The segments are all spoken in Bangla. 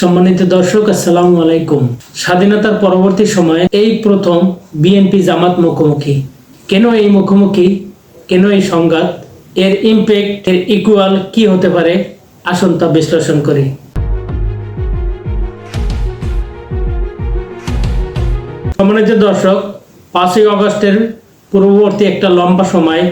সম্মানিত দর্শক, আসসালামু আলাইকুম। স্বাধীনতার পরবর্তী সময়ে এই প্রথম বিএনপি জামাত মুখোমুখি। কেন এই মুখোমুখি? কেন এই সংঘাত? এর ইমপ্যাক্ট এর ইকুয়াল কি হতে পারে? আসুন তা বিশ্লেষণ করি। সম্মানিত দর্শক, পাঁচই অগস্টের পূর্ববর্তী একটা লম্বা সময়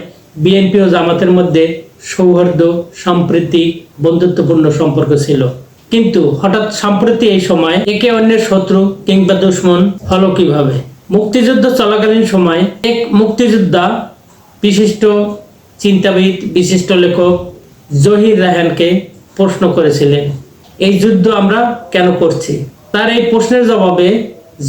বিএনপি ও জামাতের মধ্যে সৌহার্দ্য, সম্প্রীতি, বন্ধুত্বপূর্ণ সম্পর্ক ছিল। কিন্তু হঠাৎ সম্প্রতি এই সময় একে অন্যের শত্রু কিংবা দুশ্মন হলো কীভাবে? মুক্তিযুদ্ধ চলাকালীন সময় এক মুক্তিযোদ্ধা বিশিষ্ট চিন্তাবিদ, বিশিষ্ট লেখক জহির রাহানকে প্রশ্ন করেছিলেন, এই যুদ্ধ আমরা কেন করছি? তার এই প্রশ্নের জবাবে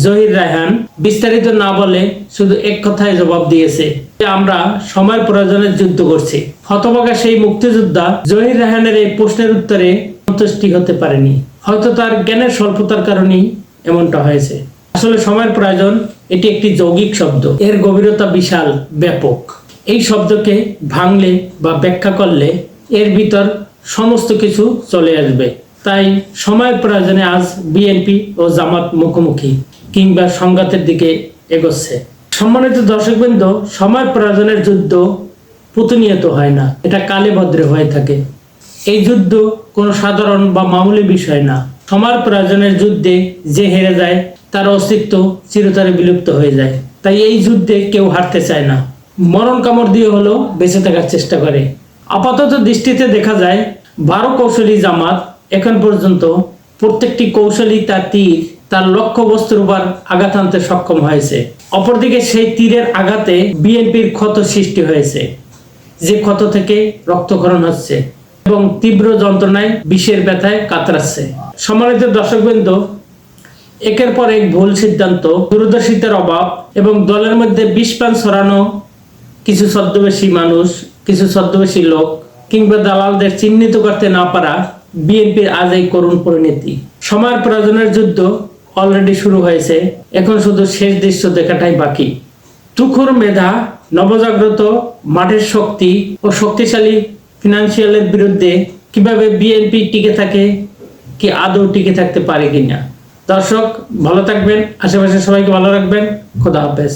জহির রায়হান বিস্তারিত না বলে শুধু এক কথায় জবাব দিয়েছে, যে আমরা সময় প্রয়োজনে যুদ্ধ করছি। হতভাগা সেই মুক্তিযোদ্ধা জহির রায়হানের এই প্রশ্নের উত্তরে সন্তুষ্টি হতে পারেনি। হয়তো তার জ্ঞানের স্বল্পতার কারণেই এমনটা হয়েছে। আসলে সময়ের প্রয়োজন, এটি একটি যৌগিক শব্দ। এর গভীরতা বিশাল, ব্যাপক। এই শব্দকে ভাঙলে বা ব্যাখ্যা করলে এর ভিতর সমস্ত কিছু চলে আসবে। তাই সময়ের প্রয়োজনে আজ বিএনপি ও জামাত মুখোমুখি কিংবা সংঘাতের দিকে এগোচ্ছে। সম্মানিত দর্শকবৃন্দ, সময় প্রয়োজনের যুদ্ধ প্রতিনিয়ত হয় না। এটা কালে ভদ্রে হয়ে থাকে। এই যুদ্ধ কোনো সাধারণ বা মামুলি বিষয় না। সমার প্রয়োজনের যুদ্ধে যে হেরে যায়, তার অস্তিত্ব চিরতরে বিলুপ্ত হয়ে যায়। তাই এই যুদ্ধে কেউ হারতে চায় না। মরণ কামড় দিয়ে হলেও বেঁচে থাকার চেষ্টা করে। আপাতত দৃষ্টিতে দেখা যায়, বারো কৌশলী জামাত এখন পর্যন্ত প্রত্যেকটি কৌশলী তার তীর, তার লক্ষ্য বস্তুর উপর আঘাত আনতে সক্ষম হয়েছে। অপরদিকে সেই তীরের আঘাতে বিএনপির ক্ষত সৃষ্টি হয়েছে, যে ক্ষত থেকে রক্তক্ষরণ হচ্ছে। এবং তীব্র যন্ত্রণায় বিষের ব্যথায় কাতরাচ্ছে। সম্মানিত দর্শকবৃন্দ, একের পর এক ভুল সিদ্ধান্ত দূরদর্শিতার অভাব এবং দলের মধ্যে বিষপান ছড়ানো, কিছু ছদ্মবেশী মানুষ, কিছু ছদ্মবেশী লোক কিংবা দালালদের চিহ্নিত করতে না পারা বিএনপির আজ এই করুণ পরিণতি। সময়ের প্রয়োজনের যুদ্ধ অলরেডি শুরু হয়েছে, এখন শুধু শেষ দৃশ্য দেখাটাই বাকি। তুখুর মেধা, নবজাগ্রত, মাঠের শক্তি ও শক্তিশালী ফিনান্সিয়ালের বিরুদ্ধে কীভাবে বিএনপি টিকে থাকে, কি আদৌ টিকে থাকতে পারে কিনা? দর্শক, ভালো থাকবেন, আশেপাশে সবাইকে ভালো রাখবেন, খোদা হাফেজ।